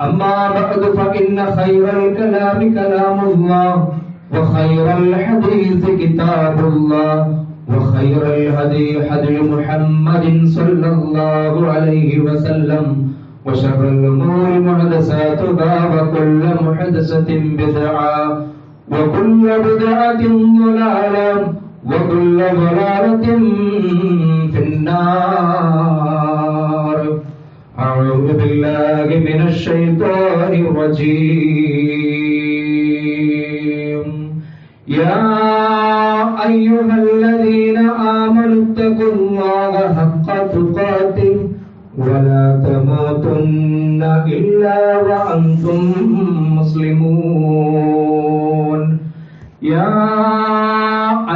أما بعد فإن خير الكلام كلام الله وخير الحديث كتاب الله وخير الهدي هدي محمد صلى الله عليه وسلم وشر الأمور محدثاتها وكل محدثة بدعة وكل بدعة ضلالة وكل ضلالة في النار. أعوذ بالله من الشيطان الرجيم. يا أيها الذين آمنوا اتقوا الله حق تقاته ولا تموتن إلا وأنتم مسلمون. يا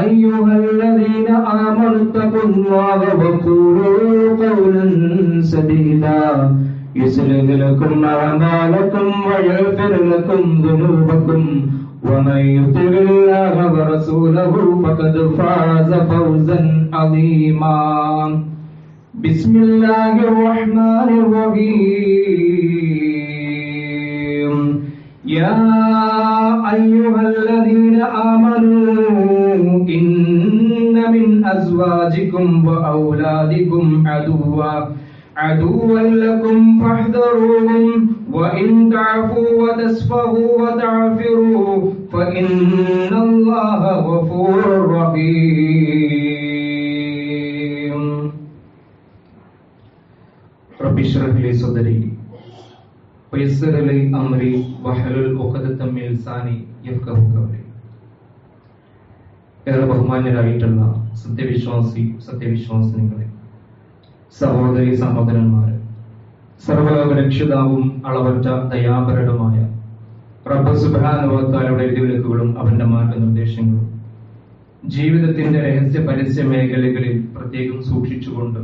أيها الذين آمنوا اتقوا الله وقولوا سديدا يصلح لكم أعمالكم ويغفر لكم ذنوبكم. ومن يطع الله ورسوله فقد فاز فوزا عظيما. بسم الله الرحمن الرحيم. يا أيها الذين آمنوا إن من أزواجكم وأولادكم عدوا. عدوا لكم فاحذروهم وإن تعفوا وتصفحوا وتعفروا فإن الله غفور رحيم رب اشرح لي صدري ويسر لي أمري واحلل عقدة من لساني يفقهوا قولي ഏറെ ബഹുമാന്യരായിട്ടുള്ള സത്യവിശ്വാസി സത്യവിശ്വാസിനികളെ സഹോദരി സഹോദരന്മാരെ സർവലോക രക്ഷിതാവും അളവറ്റ ദയാപരനുമായ റബ്ബ് വിധിവിലക്കുകളും അവന്റെ മാർഗനിർദ്ദേശങ്ങളും ജീവിതത്തിന്റെ രഹസ്യ പരസ്യ മേഖലകളിൽ പ്രത്യേകം സൂക്ഷിച്ചുകൊണ്ട്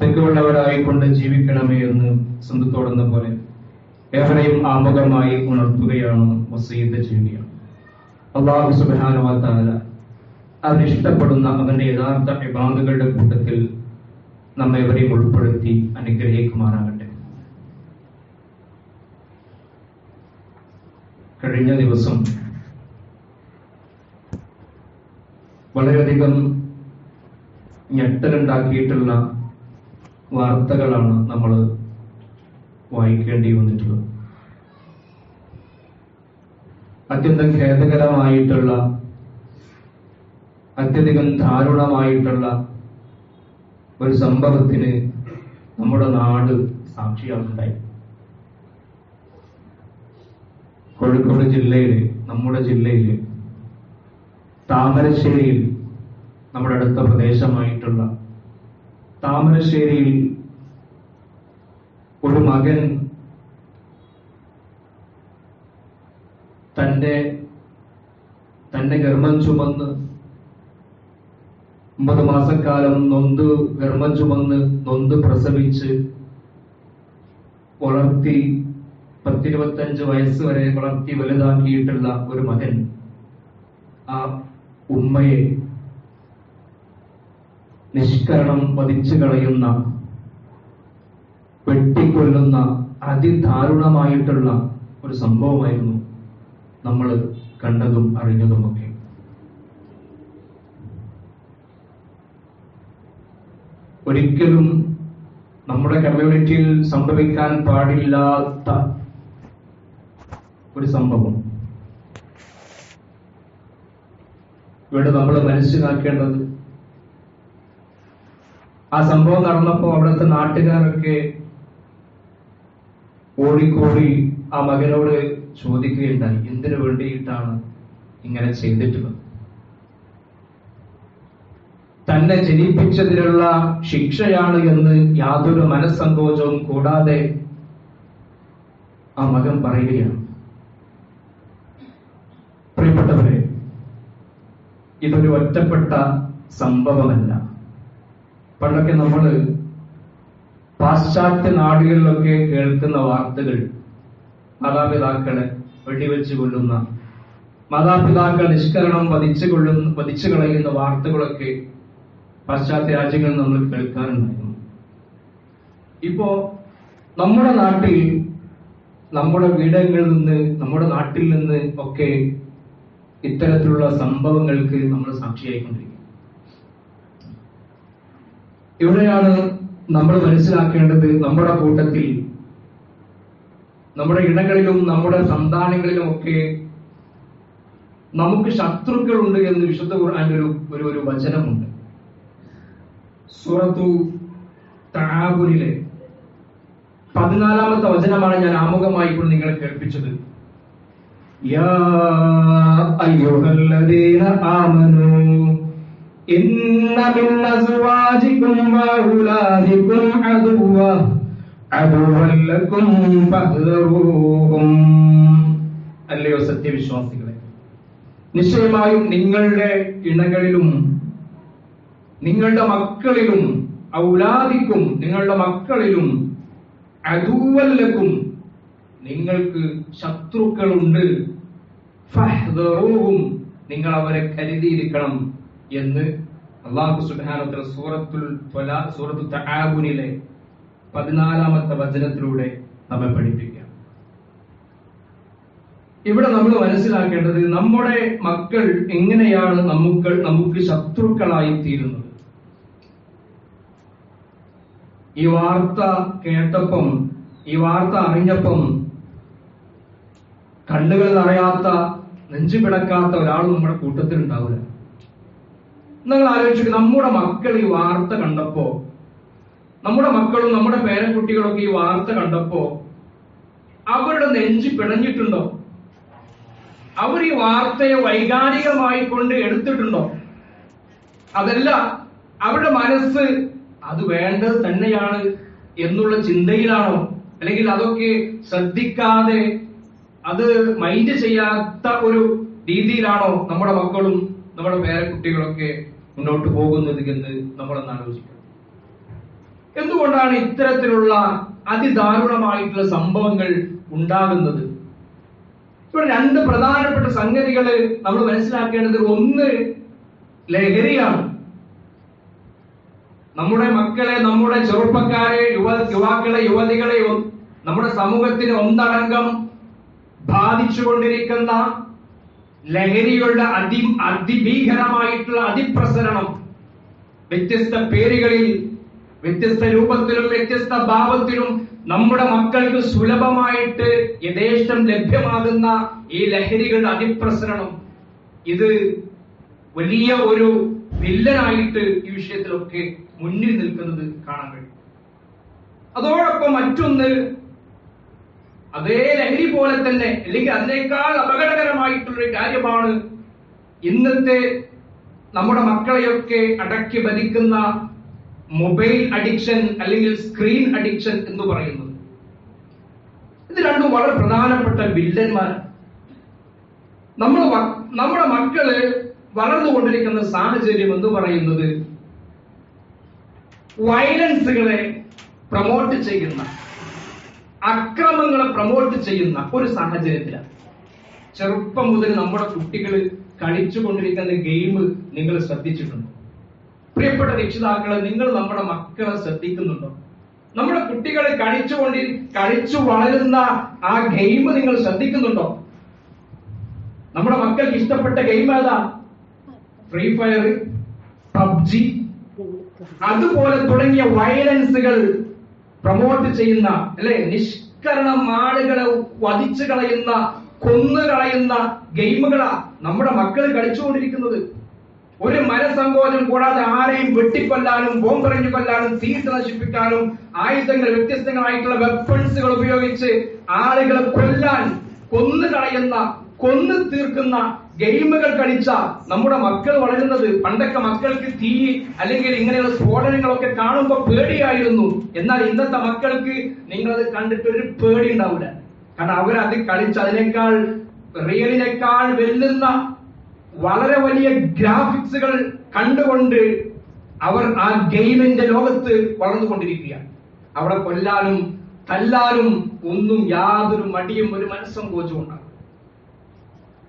തെക്കുള്ളവരായിക്കൊണ്ട് ജീവിക്കണമേ എന്ന് സ്വന്തത്തോടെന്ന പോലെ ഏറെയും ആമുഖമായി ഉണർത്തുകയാണ് വസീത് ചെയ്യുകയാണ് അള്ളാഹു സുബാനുവാല അവൻ ഇഷ്ടപ്പെടുന്ന അവന്റെ യഥാർത്ഥ വിഭാഗങ്ങളുടെ കൂട്ടത്തിൽ നമ്മെവരെയും ഉൾപ്പെടുത്തി അനുഗ്രഹിക്കുമാറാകട്ടെ. കഴിഞ്ഞ ദിവസം വളരെയധികം ഞെട്ടലുണ്ടാക്കിയിട്ടുള്ള വാർത്തകളാണ് നമ്മൾ വായിക്കേണ്ടി വന്നിട്ടുള്ളത്. അത്യന്തം ഖേദകരമായിട്ടുള്ള അത്യധികം ദാരുണമായിട്ടുള്ള ഒരു സംഭവത്തിന് നമ്മുടെ നാട് സാക്ഷിയാകുണ്ടായി കോഴിക്കോട് ജില്ലയിൽ നമ്മുടെ ജില്ലയിൽ താമരശ്ശേരിയിൽ നമ്മുടെ അടുത്ത പ്രദേശമായിട്ടുള്ള താമരശ്ശേരിയിൽ ഒരു മകൻ തന്റെ തന്റെ ഗർഭം ചുമന്ന് ഒമ്പത് മാസക്കാലം നൊന്ത് ഗർഭം ചുമന്ന് നൊന്ത് പ്രസവിച്ച് വളർത്തി പത്തിരുപത്തഞ്ച് വയസ്സ് വരെ വളർത്തി വലുതാക്കിയിട്ടുള്ള ഒരു മകൻ ആ ഉമ്മയെ നിഷ്കരണം പതിച്ചു കളയുന്ന വെട്ടിക്കൊല്ലുന്ന അതിദാരുണമായിട്ടുള്ള ഒരു സംഭവമായിരുന്നു നമ്മൾ കണ്ടതും അറിഞ്ഞതുമൊക്കെ. ഒരിക്കലും നമ്മുടെ കമ്മ്യൂണിറ്റിയിൽ സംഭവിക്കാൻ പാടില്ലാത്ത ഒരു സംഭവം. ഇവിടെ നമ്മൾ മനസ്സിലാക്കേണ്ടത് ആ സംഭവം നടന്നപ്പോൾ അവിടുത്തെ നാട്ടുകാരൊക്കെ ഓടിക്കോടി ആ മകനോട് ചോദിക്കുകയുണ്ടായി എന്തിനു വേണ്ടിയിട്ടാണ് ഇങ്ങനെ ചെയ്തിട്ടുള്ളത്? തന്നെ ജനിപ്പിച്ചതിനുള്ള ശിക്ഷയാണ് എന്ന് യാതൊരു മനസ്സങ്കോചവും കൂടാതെ ആ മകൻ പറയുകയാണ്. പ്രിയപ്പെട്ടവരെ ഇതൊരു ഒറ്റപ്പെട്ട സംഭവമല്ല. പണ്ടൊക്കെ നമ്മൾ പാശ്ചാത്യ നാടുകളിലൊക്കെ കേൾക്കുന്ന വാർത്തകൾ മാതാപിതാക്കളെ വെടിവെച്ച് കൊല്ലുന്ന മാതാപിതാക്കൾ നിഷ്കരണം വധിച്ചു കൊള്ളുന്ന വധിച്ചു കളയുന്ന വാർത്തകളൊക്കെ പാശ്ചാത്യ രാജ്യങ്ങളിൽ നമ്മൾ കേൾക്കാറുണ്ടായിരുന്നു ഇപ്പോ നമ്മുടെ നാട്ടിൽ നമ്മുടെ വീടങ്ങളിൽ നിന്ന് നമ്മുടെ നാട്ടിൽ നിന്ന് ഒക്കെ ഇത്തരത്തിലുള്ള സംഭവങ്ങൾക്ക് നമ്മൾ സാക്ഷിയായിക്കൊണ്ടിരിക്കുന്നത് ഇവിടെയാണ് നമ്മൾ മനസ്സിലാക്കേണ്ടത് നമ്മുടെ കൂട്ടത്തിൽ. നമ്മുടെ ഇടങ്ങളിലും നമ്മുടെ സന്താനങ്ങളിലും ഒക്കെ നമുക്ക് ശത്രുക്കളുണ്ട് എന്ന് വിശുദ്ധ ഖുർആന്റെ ഒരു ഒരു വചനമുണ്ട്. സൂറത്തു തആബുനിലെ പതിനാലാമത്തെ വചനമാണ് ഞാൻ ആമുഖമായി ഇപ്പോൾ നിങ്ങളെ കേൾപ്പിച്ചത്. അല്ലയോ സത്യവിശ്വാസികളെ നിശ്ചയമായും നിങ്ങളുടെ ഇണകളിലും നിങ്ങളുടെ മക്കളിലും ഔലാദിക്കും നിങ്ങളുടെ മക്കളിലും അദുവല്ലക്കും നിങ്ങൾക്ക് ശത്രുക്കളുണ്ട്. ഫഹ്ദറൂഹും നിങ്ങൾ അവരെ കരുതിയിരിക്കണം എന്ന് അള്ളാഹു സുബ്ഹാനഹു സൂറത്തുൽ സൂറത്തു തആബുനിലെ പതിനാലാമത്തെ വചനത്തിലൂടെ നമ്മെ പഠിപ്പിക്കാം ഇവിടെ നമ്മൾ മനസ്സിലാക്കേണ്ടത് നമ്മുടെ മക്കൾ എങ്ങനെയാണ് നമുക്ക് നമുക്ക് ശത്രുക്കളായി തീരുന്നത് ഈ വാർത്ത കേട്ടപ്പം ഈ വാർത്ത അറിഞ്ഞപ്പം കണ്ണുകൾ നിറയാത്ത നെഞ്ചു പിടക്കാത്ത ഒരാൾ നമ്മുടെ കൂട്ടത്തിൽ ഉണ്ടാവില്ല. നിങ്ങൾ ആലോചിച്ചു നമ്മുടെ മക്കൾ ഈ വാർത്ത കണ്ടപ്പോ നമ്മുടെ മക്കളും നമ്മുടെ പേരക്കുട്ടികളൊക്കെ ഈ വാർത്ത കണ്ടപ്പോ അവരുടെ നെഞ്ചു പിടഞ്ഞിട്ടുണ്ടോ അവർ ഈ വാർത്തയെ വൈകാരികമായി കൊണ്ട് എടുത്തിട്ടുണ്ടോ? അതല്ല അവരുടെ മനസ്സ് അത് വേണ്ടത് തന്നെയാണ് എന്നുള്ള ചിന്തയിലാണോ? അല്ലെങ്കിൽ അതൊക്കെ ശ്രദ്ധിക്കാതെ അത് മൈൻഡ് ചെയ്യാത്ത ഒരു രീതിയിലാണോ നമ്മുടെ മക്കളും നമ്മുടെ പേരക്കുട്ടികളൊക്കെ മുന്നോട്ട് പോകുന്നത് എന്ന് നമ്മളൊന്ന് ആലോചിക്കണം എന്തുകൊണ്ടാണ് ഇത്തരത്തിലുള്ള അതിദാരുണമായിട്ടുള്ള സംഭവങ്ങൾ ഉണ്ടാകുന്നത്? ഇവിടെ രണ്ട് പ്രധാനപ്പെട്ട സംഗതികൾ നമ്മൾ മനസ്സിലാക്കേണ്ടത് ഒന്ന് ലഹരിയാണ്. നമ്മുടെ മക്കളെ നമ്മുടെ ചെറുപ്പക്കാരെ യുവ യുവാക്കളെ യുവതികളെ നമ്മുടെ സമൂഹത്തിന് ഒന്നടങ്കം ബാധിച്ചുകൊണ്ടിരിക്കുന്ന ലഹരികളുടെ അതി അതിഭീകരമായിട്ടുള്ള അതിപ്രസരണം വ്യത്യസ്ത പേരുകളിൽ വ്യത്യസ്ത രൂപത്തിലും വ്യത്യസ്ത ഭാവത്തിലും നമ്മുടെ മക്കൾക്ക് സുലഭമായിട്ട് യഥേഷ്ടം ലഭ്യമാകുന്ന ഈ ലഹരികളുടെ അതിപ്രസരണം. ഇത് വലിയ ഒരു വില്ലനായിട്ട് ഈ വിഷയത്തിലൊക്കെ മുന്നിൽ നിൽക്കുന്നത് കാണാൻ കഴിയും. അതോടൊപ്പം മറ്റൊന്ന് അതേ ലഹരി പോലെ തന്നെ അല്ലെങ്കിൽ അതിനേക്കാൾ അപകടകരമായിട്ടുള്ള കാര്യമാണ് ഇന്നത്തെ നമ്മുടെ മക്കളെയൊക്കെ അടക്കി ഭരിക്കുന്ന മൊബൈൽ അഡിക്ഷൻ അല്ലെങ്കിൽ സ്ക്രീൻ അഡിക്ഷൻ എന്ന് പറയുന്നത്. ഇത് രണ്ടും വളരെ പ്രധാനപ്പെട്ട വില്ലന്മാരാണ്. നമ്മൾ നമ്മുടെ മക്കൾ വളർന്നുകൊണ്ടിരിക്കുന്ന സാഹചര്യം എന്ന് പറയുന്നത് വയലൻസുകളെ പ്രമോട്ട് ചെയ്യുന്ന അക്രമങ്ങളെ പ്രമോട്ട് ചെയ്യുന്ന ഒരു സാഹചര്യത്തിലാണ്. ചെറുപ്പം മുതൽ നമ്മുടെ കുട്ടികൾ കളിച്ചുകൊണ്ടിരിക്കുന്ന ഗെയിം നിങ്ങൾ ശ്രദ്ധിച്ചിട്ടുണ്ടോ? പ്രിയപ്പെട്ട രക്ഷിതാക്കളെ നിങ്ങൾ നമ്മുടെ മക്കളെ ശ്രദ്ധിക്കുന്നുണ്ടോ? നമ്മുടെ കുട്ടികളെ കളിച്ചുകൊണ്ട് കളിച്ചു വളരുന്ന ആ ഗെയിം നിങ്ങൾ ശ്രദ്ധിക്കുന്നുണ്ടോ? നമ്മുടെ മക്കൾക്ക് ഇഷ്ടപ്പെട്ട ഗെയിം ഏതാ? ഫ്രീ ഫയർ പബ്ജി അതുപോലെ തുടങ്ങിയ വയലൻസുകൾ പ്രൊമോട്ട് ചെയ്യുന്ന അല്ലെ? നിഷ്കരണം ആളുകളെ വധിച്ചു കളയുന്ന കൊന്നു കളയുന്ന ഗെയിമുകളാ നമ്മുടെ മക്കൾ കളിച്ചുകൊണ്ടിരിക്കുന്നത്. ഒരു മനസങ്കോചം കൂടാതെ ആരെയും വെട്ടിക്കൊല്ലാനും ബോംബെറിഞ്ഞു കൊല്ലാനും തീയിട്ട് നശിപ്പിക്കാനും ആയുധങ്ങൾ വ്യത്യസ്തങ്ങളായിട്ടുള്ള വെപ്പൺസുകൾ ഉപയോഗിച്ച് ആളുകളെ കൊല്ലാൻ കൊന്നു കളയുന്ന കൊന്നു തീർക്കുന്ന ഗെയിമുകൾ കളിച്ച നമ്മുടെ മക്കൾ വളരുന്നത് പണ്ടൊക്കെ മക്കൾക്ക് തീ അല്ലെങ്കിൽ ഇങ്ങനെയുള്ള സ്ഫോടനങ്ങളൊക്കെ കാണുമ്പോൾ പേടിയായിരുന്നു. എന്നാൽ ഇന്നത്തെ മക്കൾക്ക് നിങ്ങളത് കണ്ടിട്ട് ഒരു പേടി ഉണ്ടാവില്ല കാരണം അവരത് കളിച്ച് അതിനേക്കാൾ റിയലിനേക്കാൾ വെല്ലുന്ന വളരെ വലിയ ഗ്രാഫിക്സുകൾ കണ്ടുകൊണ്ട് അവർ ആ ഗെയിമിന്റെ ലോകത്ത് വളർന്നുകൊണ്ടിരിക്കുകയാണ്. അവിടെ കൊല്ലാനും തല്ലാനും ഒന്നും യാതൊരു മടിയും ഒരു മനസ്സങ്കോചവും ഉണ്ടാകും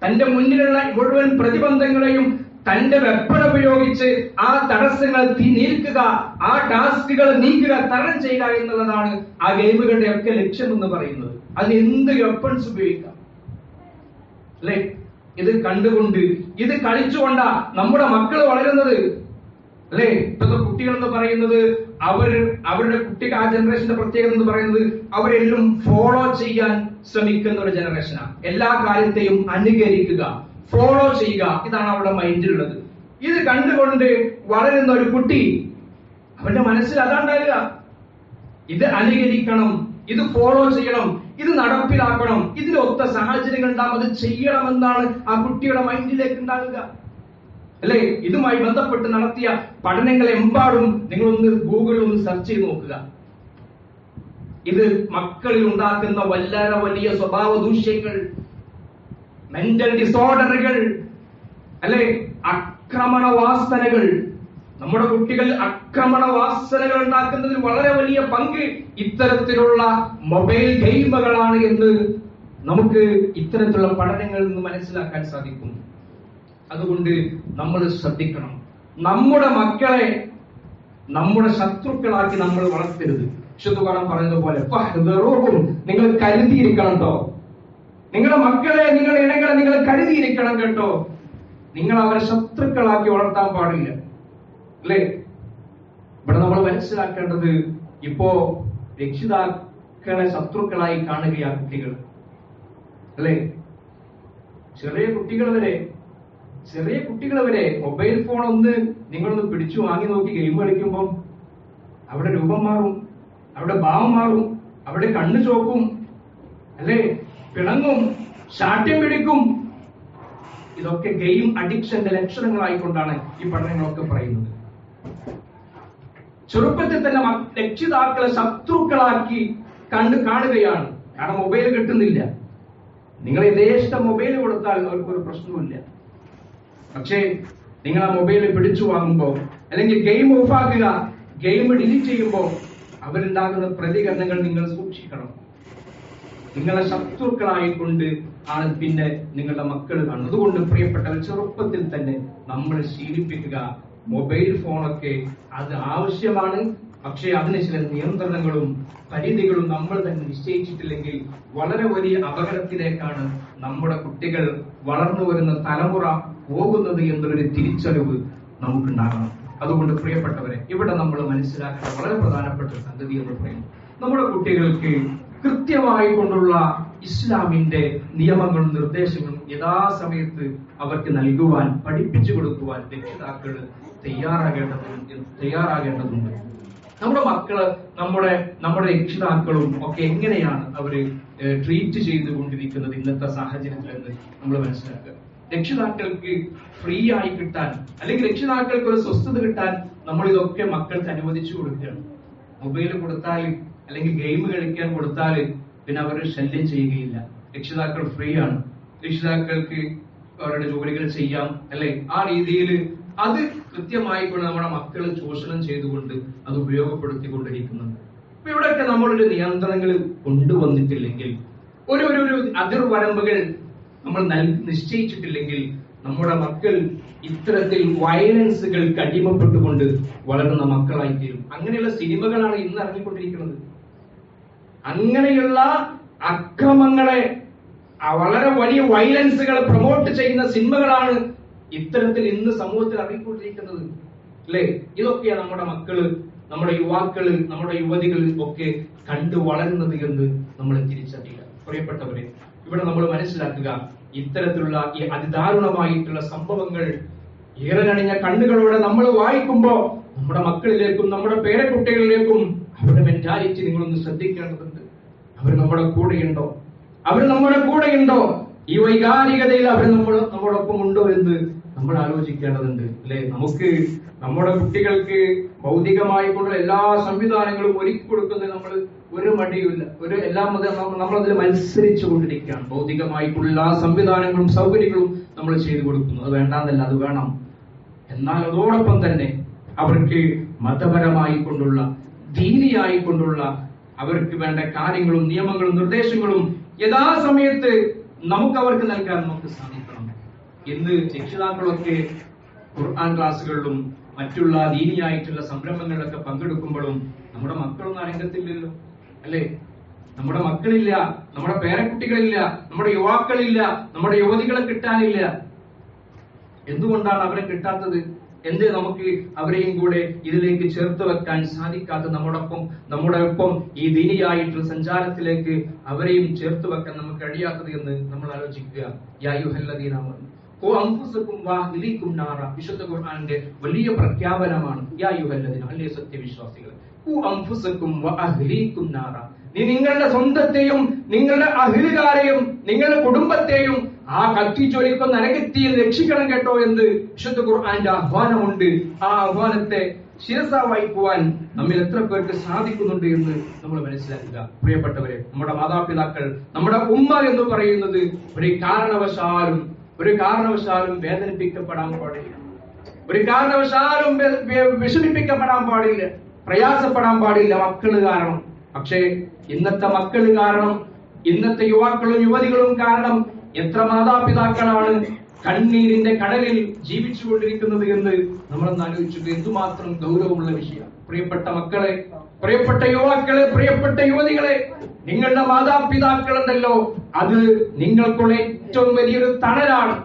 തന്റെ മുന്നിലുള്ള മുഴുവൻ പ്രതിബന്ധങ്ങളെയും തന്റെ വെപ്പൺ ഉപയോഗിച്ച് ആ തടസ്സങ്ങൾ നീക്കുക ആ ടാസ്കുകൾ നീക്കുക തരണം ചെയ്യുക എന്നുള്ളതാണ് ആ ഗെയിമുകളുടെ ഒക്കെ ലക്ഷ്യം എന്ന് പറയുന്നത്. അതിന് എന്ത് വെപ്പൺസ് ഉപയോഗിക്കാം? അല്ലെ? ഇത് കണ്ടുകൊണ്ട് ഇത് കളിച്ചുകൊണ്ടാ നമ്മുടെ മക്കൾ വളരുന്നത്. അല്ലെ? ഇപ്പോഴത്തെ കുട്ടികൾ എന്ന് പറയുന്നത് അവർ അവരുടെ കുട്ടികൾ ആ ജനറേഷന്റെ പ്രത്യേകത എന്ന് പറയുന്നത് അവരെല്ലാം ഫോളോ ചെയ്യാൻ ശ്രമിക്കുന്ന ഒരു ജനറേഷനാണ് എല്ലാ കാര്യത്തെയും അനുകരിക്കുക ഫോളോ ചെയ്യുക ഇതാണ് അവരുടെ മൈൻഡിലുള്ളത് ഇത് കണ്ടുകൊണ്ട് വളരുന്ന ഒരു കുട്ടി അവന്റെ മനസ്സിൽ അതാണ്ടാകുക ഇത് അനുകരിക്കണം ഇത് ഫോളോ ചെയ്യണം ഇത് നടപ്പിലാക്കണം ഇതിലൊത്ത സാഹചര്യങ്ങൾ ഉണ്ടാകും അത് ചെയ്യണമെന്നാണ് ആ കുട്ടിയുടെ മൈൻഡിലേക്ക് ഉണ്ടാകുക അല്ലെ? ഇതുമായി ബന്ധപ്പെട്ട് നടത്തിയ പഠനങ്ങൾ എമ്പാടും നിങ്ങളൊന്ന് ഗൂഗിളിൽ ഒന്ന് സെർച്ച് ചെയ്ത് നോക്കുക. ഇത് മക്കളിൽ ഉണ്ടാക്കുന്ന വളരെ വലിയ സ്വഭാവ ദൂഷ്യങ്ങൾ മെന്റൽ ഡിസോർഡറുകൾ അല്ലെ? ആക്രമണ വാസനകൾ നമ്മുടെ കുട്ടികൾ ആക്രമണ വാസനകൾ ഉണ്ടാക്കുന്നതിൽ വളരെ വലിയ പങ്ക് ഇത്തരത്തിലുള്ള മൊബൈൽ ഗെയിമുകളാണ് എന്ന് നമുക്ക് ഇത്തരത്തിലുള്ള പഠനങ്ങളിൽ നിന്ന് മനസ്സിലാക്കാൻ സാധിക്കും. അതുകൊണ്ട് നമ്മൾ ശ്രദ്ധിക്കണം. നമ്മുടെ മക്കളെ നമ്മുടെ ശത്രുക്കളാക്കി നമ്മൾ വളർത്തരുത്. വിശുദ്ധകാലം പറയുന്ന പോലെ നിങ്ങൾ കരുതിയിരിക്കണം കേട്ടോ നിങ്ങളുടെ മക്കളെ നിങ്ങളുടെ ഇണകളെ നിങ്ങൾ കരുതിയിരിക്കണം കേട്ടോ. നിങ്ങൾ അവരെ ശത്രുക്കളാക്കി വളർത്താൻ പാടില്ല. അല്ലേ? ഇവിടെ നമ്മൾ മനസ്സിലാക്കേണ്ടത് ഇപ്പോ രക്ഷിതാക്കളെ ശത്രുക്കളായി കാണുകയാണ് കുട്ടികൾ. അല്ലേ? ചെറിയ കുട്ടികൾ വരെ ചെറിയ കുട്ടികൾ വരെ മൊബൈൽ ഫോൺ ഒന്ന് നിങ്ങളൊന്ന് പിടിച്ചു വാങ്ങി നോക്കി ഗെയിം കളിക്കുമ്പോൾ അവിടെ രൂപം മാറും അവിടെ ഭാവം മാറും അവിടെ കണ്ണു ചോക്കും അല്ലേ? പിണങ്ങും ശാഠ്യം പിടിക്കും. ഇതൊക്കെ ഗെയിം അഡിക്ഷന്റെ ലക്ഷണങ്ങളായിക്കൊണ്ടാണ് ഈ പഠനങ്ങളൊക്കെ പറയുന്നത്. ചെറുപ്പത്തിൽ തന്നെ രക്ഷിതാക്കളെ ശത്രുക്കളാക്കി കണ്ട് കാണുകയാണ്. കാരണം മൊബൈൽ കിട്ടുന്നില്ല. നിങ്ങൾ യഥേഷ്ട മൊബൈൽ കൊടുത്താൽ അവർക്കൊരു പ്രശ്നവുമില്ല. പക്ഷേ നിങ്ങൾ ആ മൊബൈൽ പിടിച്ചു വാങ്ങുമ്പോൾ അല്ലെങ്കിൽ ഗെയിം ഓഫാക്കുക ഗെയിം ഡിലീറ്റ് ചെയ്യുമ്പോൾ അവരുണ്ടാകുന്ന പ്രതികരണങ്ങൾ നിങ്ങൾ സൂക്ഷിക്കണം. നിങ്ങളെ ശത്രുക്കളായിക്കൊണ്ട് ആണ് പിന്നെ നിങ്ങളുടെ മക്കൾ കാണുന്നത്. അതുകൊണ്ട് പ്രിയപ്പെട്ടവർ ചെറുപ്പത്തിൽ തന്നെ നമ്മൾ ശീലിപ്പിക്കുക മൊബൈൽ ഫോണൊക്കെ അത് ആവശ്യമാണ്. പക്ഷേ അതിന് ചില നിയന്ത്രണങ്ങളും പരിധികളും നമ്മൾ തന്നെ നിശ്ചയിച്ചിട്ടില്ലെങ്കിൽ വളരെ വലിയ അപകടത്തിലേക്കാണ് നമ്മുടെ കുട്ടികൾ വളർന്നു വരുന്ന തലമുറ പോകുന്നത് എന്നൊരു തിരിച്ചറിവ് നമുക്കുണ്ടാകണം. അതുകൊണ്ട് പ്രിയപ്പെട്ടവരെ ഇവിടെ നമ്മൾ മനസ്സിലാക്കേണ്ട വളരെ പ്രധാനപ്പെട്ട സംഗതി എന്ന് പറയുന്നത് നമ്മുടെ കുട്ടികൾക്ക് കൃത്യമായി കൊണ്ടുള്ള ഇസ്ലാമിന്റെ നിയമങ്ങളും നിർദ്ദേശങ്ങളും യഥാസമയത്ത് അവർക്ക് നൽകുവാൻ പഠിപ്പിച്ചു കൊടുക്കുവാൻ രക്ഷിതാക്കൾ തയ്യാറാകേണ്ടതുണ്ട് തയ്യാറാകേണ്ടതുണ്ട്. നമ്മുടെ മക്കൾ നമ്മുടെ നമ്മുടെ രക്ഷിതാക്കളും ഒക്കെ എങ്ങനെയാണ് അവർ ട്രീറ്റ് ചെയ്തുകൊണ്ടിരിക്കുന്നത് ഇന്നത്തെ സാഹചര്യത്തിൽ എന്ന് നമ്മൾ മനസ്സിലാക്കുക. രക്ഷിതാക്കൾക്ക് ഫ്രീ ആയി കിട്ടാൻ അല്ലെങ്കിൽ രക്ഷിതാക്കൾക്ക് ഒരു സ്വസ്ഥത കിട്ടാൻ നമ്മൾ ഇതൊക്കെ മക്കൾക്ക് അനുവദിച്ചു കൊടുക്കുകയാണ്. മൊബൈൽ കൊടുത്താൽ അല്ലെങ്കിൽ ഗെയിം കളിക്കാൻ കൊടുത്താൽ പിന്നെ അവർ ശല്യം ചെയ്യുകയില്ല. രക്ഷിതാക്കൾ ഫ്രീ ആണ്. രക്ഷിതാക്കൾക്ക് അവരുടെ ജോലികൾ ചെയ്യാം അല്ലെ? ആ രീതിയിൽ അത് കൃത്യമായി കൊണ്ട് നമ്മുടെ മക്കൾ ചൂഷണം ചെയ്തുകൊണ്ട് അത് ഉപയോഗപ്പെടുത്തിക്കൊണ്ടിരിക്കുന്നുണ്ട്. അപ്പൊ ഇവിടെയൊക്കെ നമ്മളൊരു നിയന്ത്രണങ്ങൾ കൊണ്ടുവന്നിട്ടില്ലെങ്കിൽ ഒരു ഒരു അതിർവരമ്പുകൾ നമ്മൾ നിശ്ചയിച്ചിട്ടില്ലെങ്കിൽ നമ്മുടെ മക്കൾ ഇത്തരത്തിൽ വയലൻസുകൾക്ക് അടിമപ്പെട്ടുകൊണ്ട് വളരുന്ന മക്കളായി തീരും അങ്ങനെയുള്ള സിനിമകളാണ് ഇന്ന് ഇറങ്ങിക്കൊണ്ടിരിക്കുന്നത്. അങ്ങനെയുള്ള അക്രമങ്ങളെ വളരെ വലിയ വയലൻസുകൾ പ്രൊമോട്ട് ചെയ്യുന്ന സിനിമകളാണ് ഇത്തരത്തിൽ ഇന്ന് സമൂഹത്തിൽ ഇറങ്ങിക്കൊണ്ടിരിക്കുന്നത്. അല്ലേ? ഇതൊക്കെയാണ് നമ്മുടെ മക്കൾ നമ്മുടെ യുവാക്കൾ നമ്മുടെ യുവതികൾ ഒക്കെ കണ്ടു വളരുന്നത് എന്ന് നമ്മൾ തിരിച്ചറിയുക. പ്രിയപ്പെട്ടവരെ ഇവിടെ നമ്മൾ മനസ്സിലാക്കുക ഇത്തരത്തിലുള്ള ഈ അതിദാരുണമായിട്ടുള്ള സംഭവങ്ങൾ ഈറനണിഞ്ഞ കണ്ണുകളോടെ നമ്മൾ വായിക്കുമ്പോ നമ്മുടെ മക്കളിലേക്കും നമ്മുടെ പേരക്കുട്ടികളിലേക്കും അവരുടെ മെന്റാലിറ്റി നിങ്ങളൊന്ന് ശ്രദ്ധിക്കേണ്ടതുണ്ട്. അവർ നമ്മുടെ കൂടെയുണ്ടോ? അവർ നമ്മുടെ കൂടെയുണ്ടോ? ഈ വൈകാരികതയിൽ അവർ നമ്മൾ നമ്മോടൊപ്പം ഉണ്ടോ എന്ന് നമ്മൾ ആലോചിക്കേണ്ടതുണ്ട് അല്ലെ? നമുക്ക് നമ്മുടെ കുട്ടികൾക്ക് ഭൗതികമായിക്കൊണ്ടുള്ള എല്ലാ സംവിധാനങ്ങളും ഒരുക്കി കൊടുക്കുന്നത് നമ്മൾ ഒരു മടിയുമില്ല. ഒരു എല്ലാം നമ്മൾ നമ്മളതിൽ മത്സരിച്ചു കൊണ്ടിരിക്കുകയാണ് ഭൗതികമായിട്ടുള്ള എല്ലാ സംവിധാനങ്ങളും സൗകര്യങ്ങളും നമ്മൾ ചെയ്തു കൊടുക്കുന്നു. അത് വേണ്ടാന്നല്ല അത് വേണം. എന്നാൽ അതോടൊപ്പം തന്നെ അവർക്ക് മതപരമായി കൊണ്ടുള്ള ദീനിയായി കൊണ്ടുള്ള അവർക്ക് വേണ്ട കാര്യങ്ങളും നിയമങ്ങളും നിർദ്ദേശങ്ങളും യഥാസമയത്ത് നമുക്ക് അവർക്ക് നൽകാൻ നമുക്ക് സാധിക്കണം. എന്ന് രക്ഷിതാക്കളൊക്കെ ഖുർആൻ ക്ലാസ്സുകളിലും മറ്റുള്ള ദീനിയായിട്ടുള്ള സംരംഭങ്ങളിലൊക്കെ പങ്കെടുക്കുമ്പോഴും നമ്മുടെ മക്കളൊന്നും രംഗത്തില്ലല്ലോ അല്ലേ? നമ്മുടെ മക്കളില്ല നമ്മുടെ പേരക്കുട്ടികളില്ല നമ്മുടെ യുവാക്കളില്ല നമ്മുടെ യുവതികളെ കിട്ടാനില്ല. എന്തുകൊണ്ടാണ് അവരെ കിട്ടാത്തത്? എന്ത് നമുക്ക് അവരെയും കൂടെ ഇതിലേക്ക് ചേർത്ത് വെക്കാൻ സാധിക്കാത്ത നമ്മോടൊപ്പം നമ്മുടെ ഒപ്പം ഈ ദീനിയായിട്ടുള്ള സഞ്ചാരത്തിലേക്ക് അവരെയും ചേർത്ത് വെക്കാൻ നമുക്ക് കഴിയാത്തത് എന്ന് നമ്മൾ ആലോചിക്കുക. യാ വിശുദ്ധ ഖുർആനിന്റെ വലിയ പ്രഖ്യാപനമാണ്. യാ അല്ലേ സത്യവിശ്വാസികൾ വ നീ നിങ്ങളുടെ സ്വന്തത്തെയും നിങ്ങളുടെ അഹിലുകാരെയും നിങ്ങളുടെ കുടുംബത്തെയും ആ കത്തിച്ചൊലിക്കുന്ന നരകത്തിയിൽ രക്ഷിക്കണം കേട്ടോ എന്ന് വിശുദ്ധ ഖുർആാന്റെ ആഹ്വാനമുണ്ട്. ആ ആഹ്വാനത്തെ ശിരസ വായിക്കുവാൻ നമ്മിൽ എത്ര പേർക്ക് സാധിക്കുന്നുണ്ട് എന്ന് നമ്മൾ മനസ്സിലാക്കുക. പ്രിയപ്പെട്ടവരെ നമ്മുടെ മാതാപിതാക്കൾ നമ്മുടെ ഉമ്മ എന്ന് പറയുന്നത് ഒരു കാരണവശാലും ഒരു കാരണവശാലും വേദനിപ്പിക്കപ്പെടാൻ പാടില്ല. ഒരു കാരണവശാലും വിഷമിപ്പിക്കപ്പെടാൻ പാടില്ല. പ്രയാസപ്പെടാൻ പാടില്ല മക്കൾ കാരണം. പക്ഷേ ഇന്നത്തെ മക്കൾ കാരണം ഇന്നത്തെ യുവാക്കളും യുവതികളും കാരണം എത്ര മാതാപിതാക്കളാണ് കണ്ണീരിന്റെ കടലിൽ ജീവിച്ചു കൊണ്ടിരിക്കുന്നത് എന്ന് നമ്മളൊന്ന് ആലോചിച്ചിട്ട് എന്തുമാത്രം ഗൗരവമുള്ള വിഷയം. പ്രിയപ്പെട്ട മക്കളെ പ്രിയപ്പെട്ട യുവാക്കളെ പ്രിയപ്പെട്ട യുവതികളെ നിങ്ങളുടെ മാതാപിതാക്കളുണ്ടല്ലോ അത് നിങ്ങൾക്കുള്ള ഏറ്റവും വലിയൊരു തണലാണ്.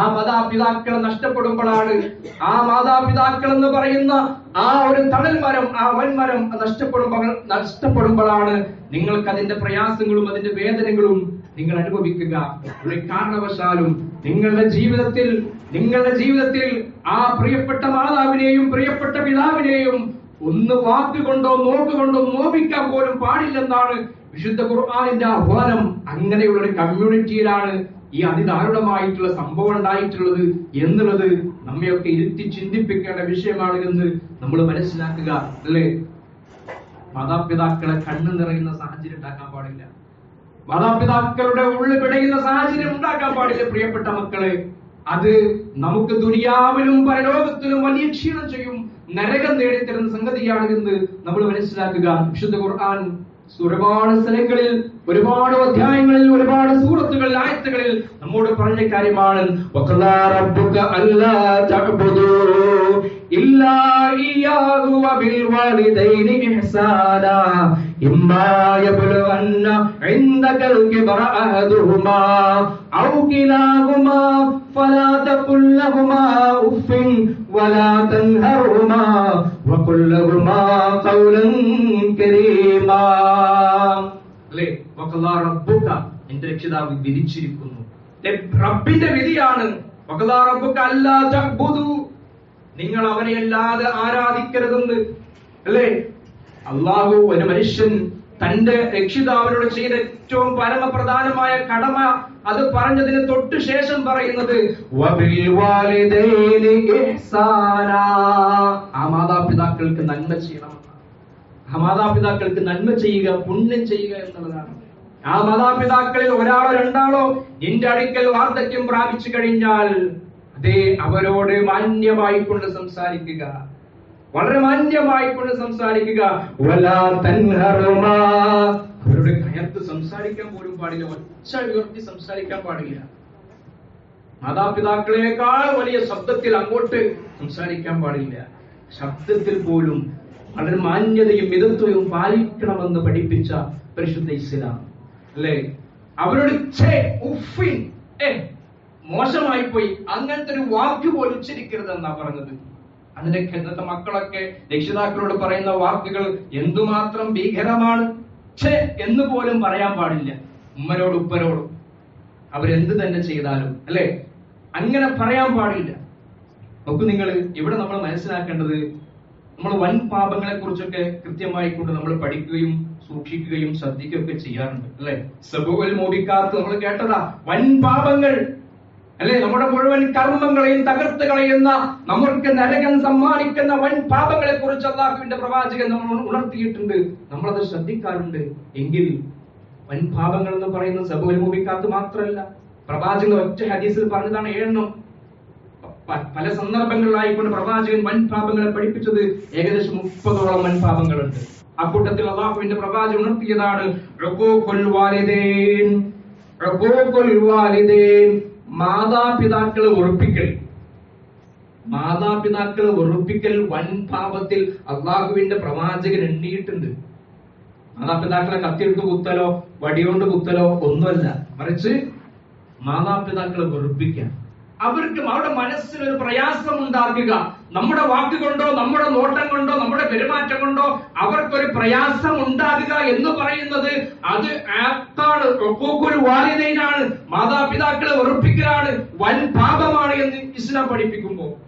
ആ മാതാപിതാക്കളെ നഷ്ടപ്പെടുമ്പോഴാണ് ആ മാതാപിതാക്കൾ എന്ന് പറയുന്ന ആ ഒരു തണൽ മരം ആ വൻമരം നഷ്ടപ്പെടുമ്പോൾ നഷ്ടപ്പെടുമ്പോഴാണ് നിങ്ങൾക്ക് അതിന്റെ പ്രയാസങ്ങളും അതിന്റെ വേദനകളും നിങ്ങൾ അനുഭവിക്കുക. ഒരു കാരണവശാലും നിങ്ങളുടെ ജീവിതത്തിൽ നിങ്ങളുടെ ജീവിതത്തിൽ ആ പ്രിയപ്പെട്ട മാതാവിനെയും പ്രിയപ്പെട്ട പിതാവിനെയും ഒന്ന് വാക്കുകൊണ്ടോ നോക്കുകൊണ്ടോ നോപിക്കാൻ പോലും പാടില്ലെന്നാണ് വിശുദ്ധ ഖുർആാനിന്റെ ആഹ്വാനം. അങ്ങനെയുള്ള ഒരു കമ്മ്യൂണിറ്റിയിലാണ് ഈ അതിദാരുണമായിട്ടുള്ള സംഭവം ഉണ്ടായിട്ടുള്ളത് എന്നുള്ളത് നമ്മയൊക്കെ ഇരുത്തി ചിന്തിപ്പിക്കേണ്ട വിഷയമാണ് എന്ന് നമ്മൾ മനസ്സിലാക്കുക അല്ലേ? മാതാപിതാക്കളെ കണ്ണു നിറയുന്ന സാഹചര്യം ഉണ്ടാക്കാൻ പാടില്ല. മാതാപിതാക്കളുടെ ഉള്ളിൽ പിടയുന്ന സാഹചര്യം ഉണ്ടാക്കാൻ പാടില്ല പ്രിയപ്പെട്ട മക്കളെ. അത് നമുക്ക് ദുനിയാവിലും പരലോകത്തിലും വലിയ ക്ഷീണം ചെയ്യും. നരകം നേടിത്തരുന്ന സംഗതിയാണ് എന്ന് നമ്മൾ മനസ്സിലാക്കുക. വിശുദ്ധ ഖുർആൻ ഒരുപാട് സ്ഥലങ്ങളിൽ ഒരുപാട് അധ്യായങ്ങളിൽ ഒരുപാട് സൂറത്തുകളിൽ ആയത്തുകളിൽ നമ്മോട് പറഞ്ഞ കാര്യമാണ് ഇല്ലാ വാലിദൈനി ഇമ്മാ يبلغن عندك الكبر അഹദുഹുമാ أو كلاهما ഫലാ تقل لهما أف വലാ തൻഹറുമാ وقل لهما കരീമാ. അല്ലേ? വഖലാ റബ്ബുക എന്റെ രക്ഷിതാവ് വിധിച്ചിരിക്കുന്നു. റബ്ബിന്റെ വിധിയാണ്. വഖലാ റബ്ബുക അല്ലാ തഅബുദു. നിങ്ങൾ അവനെ അല്ലാതെ ആരാധിക്കരുതെന്ന്. അല്ലേ? അള്ളാഹു ഒരു മനുഷ്യൻ തന്റെ രക്ഷിതാവിനോട് ചെയ്ത ഏറ്റവും പരമപ്രധാനമായ കടമ അത് പറഞ്ഞതിന് തൊട്ട് ശേഷം പറയുന്നത്. ആ മാതാപിതാക്കൾക്ക് നന്മ ചെയ്യണം. ആ മാതാപിതാക്കൾക്ക് നന്മ ചെയ്യുക പുണ്യം ചെയ്യുക എന്നുള്ളതാണ്. ആ മാതാപിതാക്കളിൽ ഒരാളോ രണ്ടാളോ എന്റെ അടുക്കൽ വാർദ്ധക്യം പ്രാപിച്ചു കഴിഞ്ഞാൽ അതേ അവരോട് മാന്യമായിക്കൊണ്ട് സംസാരിക്കുക. വളരെ മാന്യമായി കൊണ്ട് സംസാരിക്കുക. അവരോട് കയർത്ത് സംസാരിക്കാൻ പോലും പാടില്ല. ഒച്ച ഉയർത്തി സംസാരിക്കാൻ പാടില്ല. മാതാപിതാക്കളെക്കാൾ വലിയ ശബ്ദത്തിൽ അങ്ങോട്ട് സംസാരിക്കാൻ പാടില്ല. ശബ്ദത്തിൽ പോലും വളരെ മാന്യതയും മിതത്വവും പാലിക്കണമെന്ന് പഠിപ്പിച്ച പരിശുദ്ധ ഇസ്ലാം. അല്ലേ? അവരുടെ മോശമായി പോയി അങ്ങനത്തെ ഒരു വാക്ക് പോലും ഉച്ചരിക്കരുതെന്നാ പറഞ്ഞത്. അതിന്റെ ഇന്നത്തെ മക്കളൊക്കെ രക്ഷിതാക്കളോട് പറയുന്ന വാക്കുകൾ എന്തുമാത്രം ഭീകരമാണ്? ഛേ എന്ന് പോലും പറയാൻ പാടില്ല. ഉമ്മരോട് ഉപ്പരോടും. അവരെന്ത് തന്നെ ചെയ്താലും അല്ലെ? അങ്ങനെ പറയാൻ പാടില്ല. നോക്കൂ നിങ്ങൾ ഇവിടെ നമ്മൾ മനസ്സിലാക്കേണ്ടത് നമ്മൾ വൻ പാപങ്ങളെ കുറിച്ചൊക്കെ കൃത്യമായി കൊണ്ട് നമ്മൾ പഠിക്കുകയും സൂക്ഷിക്കുകയും ശ്രദ്ധിക്കുകയൊക്കെ ചെയ്യാറുണ്ട് അല്ലെ? സബുകൾ മോബിക്കാർക്ക് നമ്മൾ കേട്ടതാ വൻ പാപങ്ങൾ. അല്ലെ? നമ്മുടെ മുഴുവൻ കർമ്മങ്ങളെയും തകർത്ത് കളയുന്ന നമ്മൾക്ക് നരകം സമ്മാനിക്കുന്ന വൻ പാപങ്ങളെ കുറിച്ച് അള്ളാഹുവിന്റെ പ്രവാചകൻ നമ്മൾ ഉണർത്തിയിട്ടുണ്ട്. നമ്മളത് ശ്രദ്ധിക്കാറുണ്ട്. എങ്കിൽ വൻ പാപങ്ങൾ എന്ന് പറയുന്ന സബുവൽ മോപിക്കാത്ത മാത്രമല്ല പ്രവാചകൻ ഒറ്റ ഹദീസിൽ പറഞ്ഞതാണ് ഏഴെണ്ണം. പല സന്ദർഭങ്ങളിലായിക്കൊണ്ട് പ്രവാചകൻ വൻ പാപങ്ങളെ പഠിപ്പിച്ചത് ഏകദേശം മുപ്പതോളം വൻ പാപങ്ങളുണ്ട്. അക്കൂട്ടത്തിൽ അള്ളാഹുവിന്റെ പ്രവാചകൻ ഉണർത്തിയതാണ് മാതാപിതാക്കളെ ഉറപ്പിക്കൽ. മാതാപിതാക്കളെ ഉറപ്പിക്കൽ വൻ പാപത്തിൽ അള്ളാഹുവിന്റെ പ്രവാചകൻ എണ്ണിയിട്ടുണ്ട്. മാതാപിതാക്കളെ കത്തിയെടുത്ത് കുത്തലോ വടിയോണ്ട് കുത്തലോ ഒന്നുമല്ല. മറിച്ച് മാതാപിതാക്കളെ വെറുപ്പിക്കാൻ അവർക്ക് അവരുടെ മനസ്സിൽ ഒരു പ്രയാസം ഉണ്ടാക്കുക നമ്മുടെ വാക്കുകൊണ്ടോ നമ്മുടെ നോട്ടം കൊണ്ടോ നമ്മുടെ പെരുമാറ്റം കൊണ്ടോ അവർക്കൊരു പ്രയാസം ഉണ്ടാകുക എന്ന് പറയുന്നത് അത് ആപ്താണ്. വാലിനാണ് മാതാപിതാക്കളെ വെറുപ്പിക്കലാണ് വൻ പാപമാണ് എന്ന് ഇസ്ലാം പഠിപ്പിക്കുമ്പോൾ.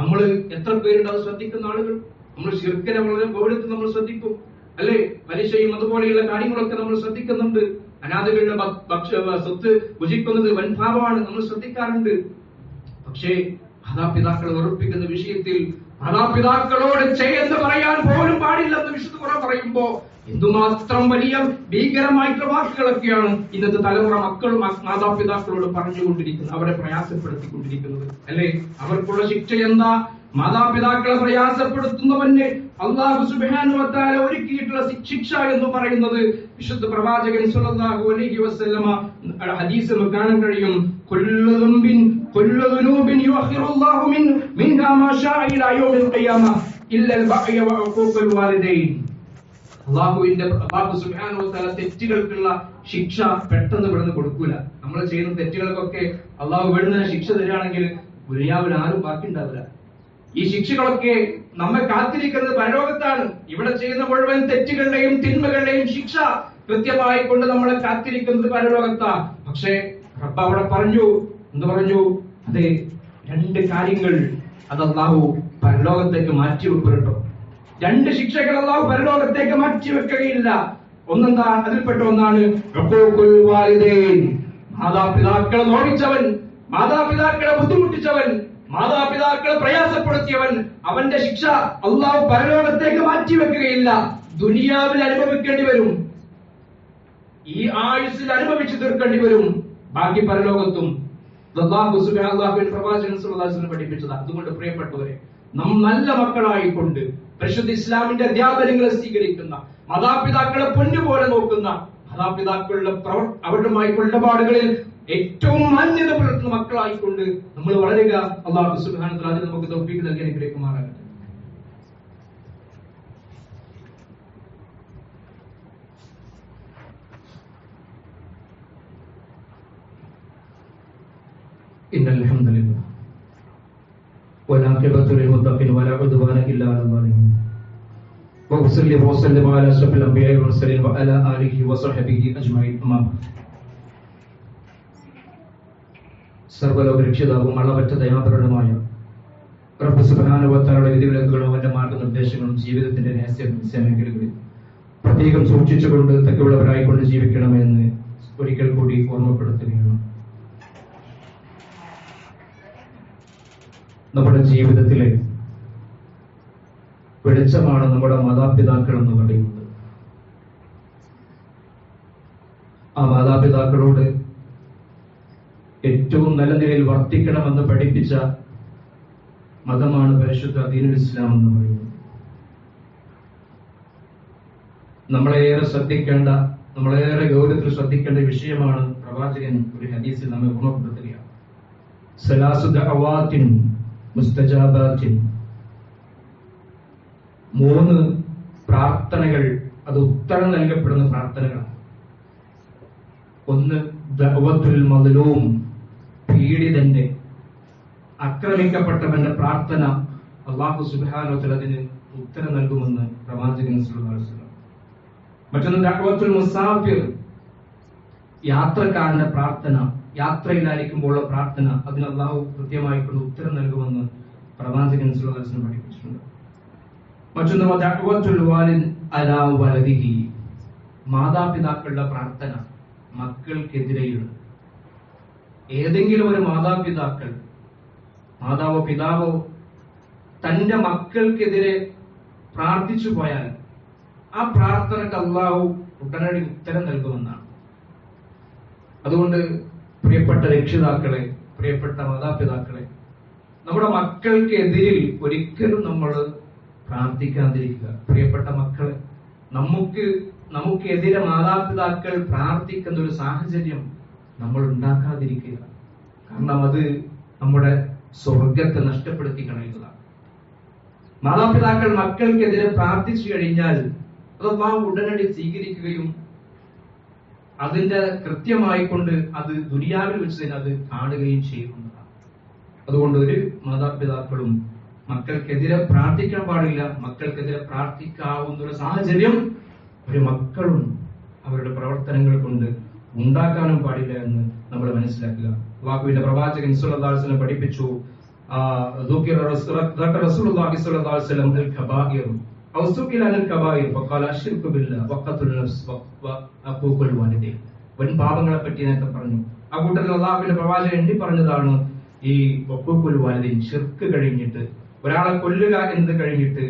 നമ്മൾ എത്ര പേരുണ്ട് അത് ശ്രദ്ധിക്കുന്ന ആളുകൾ? നമ്മൾ ശിർക്കനെ വളരെ ഗൗരവത്തിൽ നമ്മൾ ശ്രദ്ധിക്കും. അല്ലെ? പലിശയും അതുപോലെയുള്ള കാര്യങ്ങളൊക്കെ നമ്മൾ ശ്രദ്ധിക്കുന്നുണ്ട്. അനാഥകളുടെ സ്വത്ത് ഭുജിക്കുന്നത് പാപമാണ് നമ്മൾ ശ്രദ്ധിക്കാറുണ്ട്. പക്ഷേ മാതാപിതാക്കളെ ഉറപ്പിക്കുന്ന വിഷയത്തിൽ മാതാപിതാക്കളോട് ചെയ്യെന്ന് പറയാൻ പോലും പാടില്ലെന്ന് വിശുദ്ധ കുറ പറയുമ്പോ എന്തുമാത്രം വലിയ ഭീകരമായിട്ടുള്ള വാക്കുകളൊക്കെയാണ് ഇന്നത്തെ തലമുറ മക്കളും മാതാപിതാക്കളോട് പറഞ്ഞുകൊണ്ടിരിക്കുന്നത് അവരെ പ്രയാസപ്പെടുത്തിക്കൊണ്ടിരിക്കുന്നത്. അല്ലെ? അവർക്കുള്ള ശിക്ഷ എന്താ? മാതാപിതാക്കളെ പ്രയാസപ്പെടുത്തുന്നവന് അള്ളാഹു സുബാനുവത്താല ഒരുക്കിയിട്ടുള്ള ശിക്ഷ എന്ന് പറയുന്നത് വിശുദ്ധ പ്രവാചകൻ സുലതാഹു അലൈഹി വസല്ലമ ഹദീസ് കാണാൻ കഴിയും. യുഅഖിറുല്ലാഹു മിൻ മിൻഹാ മാ ശാഅ ഇലാ യൗമിൽ ഖിയാമ ഇല്ലൽ ബഅയ വ ഉഖൂഖുൽ വാലിദൈൻ. അള്ളാഹുവിന്റെ അള്ളാഹു സുബ്ഹാനഹു വതആല തെറ്റുകൾക്കുള്ള ശിക്ഷ പെട്ടെന്ന് ഇവിടുന്ന് കൊടുക്കൂല. നമ്മൾ ചെയ്യുന്ന തെറ്റുകൾക്കൊക്കെ അള്ളാഹു ഇവിടുന്ന് ശിക്ഷ തരികയാണെങ്കിൽ ദുനിയാവിൽ ആരും ബാക്കിയുണ്ടാവില്ല. ഈ ശിക്ഷകളൊക്കെ നമ്മെ കാത്തിരിക്കുന്നത് പരലോകത്താണ്. ഇവിടെ ചെയ്യുന്ന മുഴുവൻ തെറ്റുകളുടെയും തിന്മകളുടെയും ശിക്ഷ കൃത്യമായി കൊണ്ട് നമ്മളെ കാത്തിരിക്കുന്നത് പരലോകത്താ. പക്ഷേ റബ്ബ് അവിടെ പറഞ്ഞു. എന്ത് പറഞ്ഞു? അതെ രണ്ട് കാര്യങ്ങൾ അത് അള്ളാഹു പരലോകത്തേക്ക് മാറ്റി വെക്കട്ടോ രണ്ട് ശിക്ഷകൾ അള്ളാഹു പരലോകത്തേക്ക് മാറ്റി വെക്കുകയില്ല ഒന്നെന്താ? അതിൽപ്പെട്ട ഒന്നാണ്. മാതാപിതാക്കളെ നോടിച്ചവൻ മാതാപിതാക്കളെ ബുദ്ധിമുട്ടിച്ചവൻ മാതാപിതാക്കളെ പ്രയാസപ്പെടുത്തിയവൻ അവന്റെ ശിക്ഷ അള്ളാഹു പരലോകത്തേക്ക് മാറ്റി വെക്കുകയില്ല ദുനിയാവിൽ അനുഭവിക്കേണ്ടി വരും. ഈ ആയുസ്സിൽ അനുഭവിച്ചു തീർക്കേണ്ടി വരും. ബാക്കി പരലോകത്തും പ്രവാചകൻ പഠിപ്പിച്ചത്. അതുകൊണ്ട് പ്രിയപ്പെട്ടവരെ നാം നല്ല മക്കളായിക്കൊണ്ട് പരിശുദ്ധ ഇസ്ലാമിന്റെ അധ്യാപനങ്ങളെ സ്വീകരിക്കുന്ന മാതാപിതാക്കളെ പൊന്നുപോലെ നോക്കുന്ന മാതാപിതാക്കളുടെ അവരുമായി ഇടപാടുകളിൽ ഏറ്റവും മാന്യത പുലർത്തുന്ന മക്കളായിക്കൊണ്ട് നമ്മൾ വളരുക. അള്ളാഹു അതിന് നമുക്ക് തൗഫീഖ് നൽകി അനുഗ്രഹിക്കുമാറാകട്ടെ. إن الحمد لله والعاقبة للمتقين ولا عدوان إلا على الظالمين وأصلي وأسلم على أشرف الأنبياء والمرسلين وعلى آله وصحبه أجمعين أما بعد സർവലോക രക്ഷിതാവും അളവറ്റ ദയാപരണമായ റബ്ബ് സുബ്ഹാനഹുവതആലയുടെ വിധിവിലക്കുകളും അവന്റെ മാർഗനിർദ്ദേശങ്ങളും ജീവിതത്തിന്റെ രഹസ്യ രഹസ്യ മേഖലകളിൽ പ്രത്യേകം സൂക്ഷിച്ചുകൊണ്ട് തക്കവുള്ളവരായിക്കൊണ്ട് ജീവിക്കണമെന്ന് ഒരിക്കൽ കൂടി ഓർമ്മപ്പെടുത്തുകയാണ് നമ്മുടെ ജീവിതത്തിലെ വെളിച്ചമാണ് നമ്മുടെ മാതാപിതാക്കൾ എന്ന് പറയുന്നത്. ആ മാതാപിതാക്കളോട് ഏറ്റവും നല്ല നിലയിൽ വർത്തിക്കണമെന്ന് പഠിപ്പിച്ച മതമാണ് പരിശുദ്ധ ദീനുൽ ഇസ്ലാം എന്ന് പറയുന്നത്. നമ്മളേറെ ശ്രദ്ധിക്കേണ്ട നമ്മളേറെ ഗൗരവത്തിൽ ശ്രദ്ധിക്കേണ്ട വിഷയമാണ് പ്രവാചകൻ ഒരു ഹദീസിൽ നമ്മെ ഓർമ്മപ്പെടുത്തുകയാണ്. സലാസു ദഅവാത്തിൻ മുസ്തജാബാത്തിൻ. മൂന്ന് പ്രാർത്ഥനകൾ അത് ഉത്തരം നൽകപ്പെടുന്ന പ്രാർത്ഥനകളാണ്. ഒന്ന് ദഅവത്തുൽ മതിലവും പീഡിതന്റെ ആക്രമിക്കപ്പെട്ടവന്റെ പ്രാർത്ഥന. അള്ളാഹു സുബ്ഹാനഹു അതിന് ഉത്തരം നൽകുമെന്ന് പ്രവാചകൻ മറ്റൊന്ന് ദഅവത്തുൽ മുസാഫിർ യാത്രക്കാരന്റെ പ്രാർത്ഥന. യാത്രയിലായിരിക്കുമ്പോഴുള്ള പ്രാർത്ഥന അതിന് അള്ളാഹു കൃത്യമായിട്ടുള്ള ഉത്തരം നൽകുമെന്ന് പ്രവാചകൻ സുലദാസന് പഠിപ്പിച്ചിട്ടുണ്ട്. മറ്റൊന്ന് മാതാപിതാക്കളുടെ പ്രാർത്ഥന മക്കൾക്കെതിരെയുള്ള. ഏതെങ്കിലും ഒരു മാതാപിതാക്കൾ മാതാവോ പിതാവോ തന്റെ മക്കൾക്കെതിരെ പ്രാർത്ഥിച്ചു പോയാൽ ആ പ്രാർത്ഥനക്ക് അള്ളാഹു ഉടനടി ഉത്തരം നൽകുമെന്നാണ്. അതുകൊണ്ട് പ്രിയപ്പെട്ട രക്ഷിതാക്കളെ പ്രിയപ്പെട്ട മാതാപിതാക്കളെ നമ്മുടെ മക്കൾക്കെതിരിൽ ഒരിക്കലും നമ്മൾ പ്രാർത്ഥിക്കാതിരിക്കുക. പ്രിയപ്പെട്ട മക്കളെ നമുക്ക് നമുക്കെതിരെ മാതാപിതാക്കൾ പ്രാർത്ഥിക്കുന്ന ഒരു സാഹചര്യം നമ്മൾ ഉണ്ടാക്കാതിരിക്കുക. കാരണം അത് നമ്മുടെ സ്വർഗത്തെ നഷ്ടപ്പെടുത്തി കളയുന്നതാണ്. മാതാപിതാക്കൾ മക്കൾക്കെതിരെ പ്രാർത്ഥിച്ചു കഴിഞ്ഞാൽ അത് അള്ളാഹു ഉടനടി സ്വീകരിക്കുകയും അതിന്റെ കൃത്യമായി കൊണ്ട് അത് ദുനിയാവിൽ വെച്ച് തന്നെ അത് കാണുകയും ചെയ്യുന്നതാണ്. അതുകൊണ്ട് ഒരു മാതാപിതാക്കളും മക്കൾക്കെതിരെ പ്രാർത്ഥിക്കാൻ പാടില്ല. മക്കൾക്കെതിരെ പ്രാർത്ഥിക്കാവുന്ന ഒരു സാഹചര്യം ഒരു മക്കളും അവരുടെ പ്രവർത്തനങ്ങൾ കൊണ്ട് ഉണ്ടാക്കാനും പാടില്ല എന്ന് നമ്മൾ മനസ്സിലാക്കുക. വാക്കുവിന്റെ പ്രവാചകൻ സുലതാസിനെ പഠിപ്പിച്ചു. ഔസുബിൽ അനൽ കബായിർ വക്കാൽ അഷിർക്കു ബില്ല വക്കത്തുൽ നഫ്സ് വഅഖൂഖുൽ വലിദൈൻ. വൻ പാപങ്ങളെ പറ്റി നേരത്തെ പറഞ്ഞു. ആ കൂട്ടത്തിൽ അള്ളാഹുവിന്റെ പ്രവാചകൻ എണ്ണി പറഞ്ഞതാണ് ഈ വക്കൂക്കുൽ വലുതയും ഷിർക്ക് കഴിഞ്ഞിട്ട് ഒരാളെ കൊല്ലുക എന്നത് കഴിഞ്ഞിട്ട്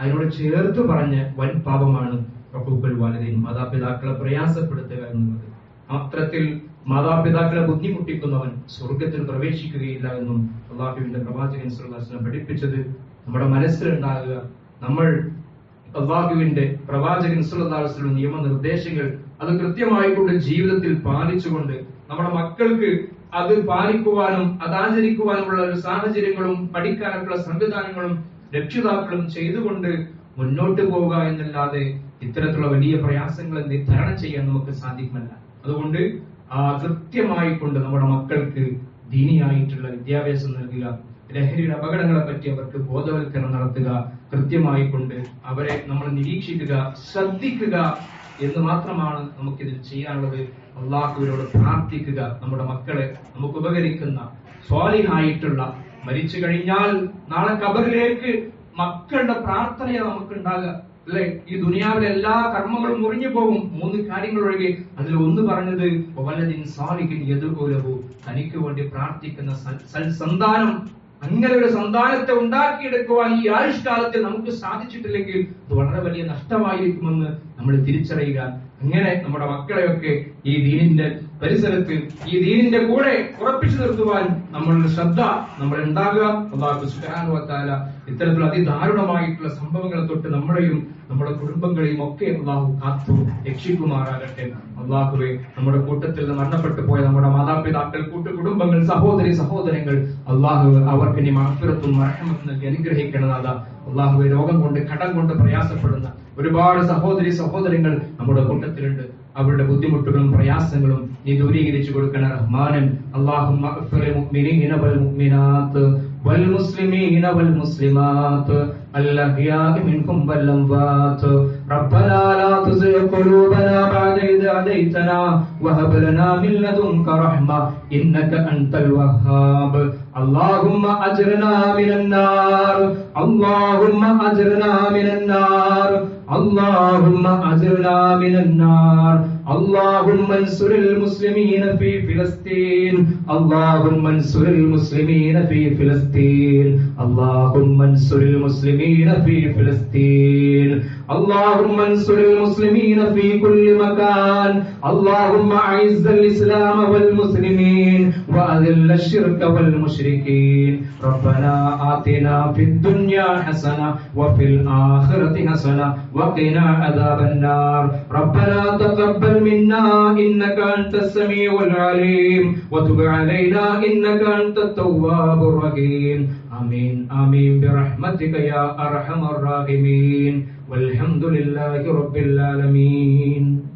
അതിനോട് ചേർത്ത് പറഞ്ഞ വൻ പാപമാണ് വക്കൂക്കുൽ വലുതയും മാതാപിതാക്കളെ പ്രയാസപ്പെടുത്തുക എന്നുള്ളത്. അത്രത്തിൽ മാതാപിതാക്കളെ ബുദ്ധിമുട്ടിക്കുന്നവൻ സ്വർഗത്തിൽ പ്രവേശിക്കുകയില്ല എന്നും അള്ളാഹുവിന്റെ പ്രവാചകൻ സുല്ലാസ്ലം പഠിപ്പിച്ചത്. നമ്മുടെ മനസ്സിലുണ്ടാകുക നമ്മൾ അള്ളാഹുവിന്റെ പ്രവാചകൻ സുല്ലാസ്ലം നിയമനിർദ്ദേശങ്ങൾ അത് കൃത്യമായിക്കൊണ്ട് ജീവിതത്തിൽ പാലിച്ചുകൊണ്ട് നമ്മുടെ മക്കൾക്ക് അത് പാലിക്കുവാനും അതാചരിക്കുവാനുമുള്ള ഒരു സാഹചര്യങ്ങളും പഠിക്കാനുള്ള സംവിധാനങ്ങളും രക്ഷിതാക്കളും ചെയ്തുകൊണ്ട് മുന്നോട്ട് പോവുക എന്നല്ലാതെ ഇത്തരത്തിലുള്ള വലിയ പ്രയാസങ്ങളെ തരണം ചെയ്യാൻ നമുക്ക് സാധ്യമല്ല അതുകൊണ്ട് ആ കൃത്യമായി കൊണ്ട് നമ്മുടെ മക്കൾക്ക് ദീനിയായിട്ടുള്ള വിദ്യാഭ്യാസം നൽകുക ലഹരിയുടെ അപകടങ്ങളെ പറ്റി അവർക്ക് ബോധവൽക്കരണം നടത്തുക കൃത്യമായി കൊണ്ട് അവരെ നമ്മൾ നിരീക്ഷിക്കുക ശ്രദ്ധിക്കുക എന്ന് മാത്രമാണ് നമുക്കിതിൽ ചെയ്യാനുള്ളത്. അള്ളാഹുവിനോട് പ്രാർത്ഥിക്കുക നമ്മുടെ മക്കളെ നമുക്ക് ഉപകരിക്കുന്ന സ്വാലിഹായിട്ടുള്ള മരിച്ചു കഴിഞ്ഞാൽ നാളെ കബറിലേക്ക് മക്കളുടെ പ്രാർത്ഥനയെ നമുക്ക് അല്ലെ? ഈ ദുനിയാവിലെ എല്ലാ കർമ്മങ്ങളും മുറിഞ്ഞു പോകും. മൂന്ന് കാര്യങ്ങൾ ഒഴികെ അതിൽ ഒന്ന് പറഞ്ഞത് വലതിൻ സാലിഹിൻ എതിർകോലവു തനിക്ക് വേണ്ടി പ്രാർത്ഥിക്കുന്ന സന്താനം സൽസന്താനം അങ്ങനെ ഒരു സന്താനത്തെ ഉണ്ടാക്കിയെടുക്കുവാൻ ഈ ആയുഷ്കാലത്തിൽ നമുക്ക് സാധിച്ചിട്ടില്ലെങ്കിൽ അത് വളരെ വലിയ നഷ്ടമായിരിക്കുമെന്ന് നമ്മൾ തിരിച്ചറിയുക. അങ്ങനെ നമ്മുടെ മക്കളെയൊക്കെ ഈ ദീനിന്റെ പരിസരത്ത് ഈ ദീനിന്റെ കൂടെ ഉറപ്പിച്ചു നിർത്തുവാൻ നമ്മളുടെ ശ്രദ്ധ നമ്മൾ ഉണ്ടാകുക അള്ളാഹു സുഖാനുവത്താല ഇത്തരത്തിലുള്ള അതിദാരുണമായിട്ടുള്ള സംഭവങ്ങളെ തൊട്ട് നമ്മളെയും നമ്മുടെ കുടുംബങ്ങളെയും ഒക്കെ അള്ളാഹു കാത്തു രക്ഷിക്കുമാറാകട്ടെ അള്ളാഹുവെ നമ്മുടെ കൂട്ടത്തിൽ നിന്ന് മരണപ്പെട്ടു പോയ നമ്മുടെ മാതാപിതാക്കൾ കൂട്ടുകുടുംബങ്ങൾ സഹോദരി സഹോദരങ്ങൾ അള്ളാഹു അവർക്ക് ഇനി മണപ്പുറത്തും മരണമെന്ന് നൽകി അനുഗ്രഹിക്കണതാ അള്ളാഹുവെ രോഗം കൊണ്ട് കടം കൊണ്ട് പ്രയാസപ്പെടുന്ന ഒരുപാട് സഹോദരി സഹോദരങ്ങൾ നമ്മുടെ കൂട്ടത്തിലുണ്ട്. അവരുടെ ബുദ്ധിമുട്ടുകളും പ്രയാസങ്ങളും നീ ദൂരീകരിച്ചു കൊടുക്കണ റഹ്മാനൻ. അള്ളാഹും والمسلمين والمسلمات الأحياء منهم والأموات. ربنا لا تزغ قلوبنا بعد إذ هديتنا وهب لنا من لدنك رحمة إنك أنت الوهاب. اللهم أجرنا من النار اللهم أجرنا من النار اللهم أجرنا من النار. اللهم انصر المسلمين في فلسطين. اللهم انصر المسلمين في فلسطين. اللهم انصر المسلمين في فلسطين. اللهم انصر المسلمين في كل مكان. اللهم أعز الإسلام والمسلمين وأذل الشرك والمشركين. ربنا آتنا في الدنيا حسنة وفي الآخرة حسنة وقنا عذاب النار. ربنا تقبل منا إنك أنت السميع العليم وتب علينا إنك أنت التواب الرحيم. آمين آمين. برحمتك يا أرحم الراحمين. والحمد لله رب العالمين.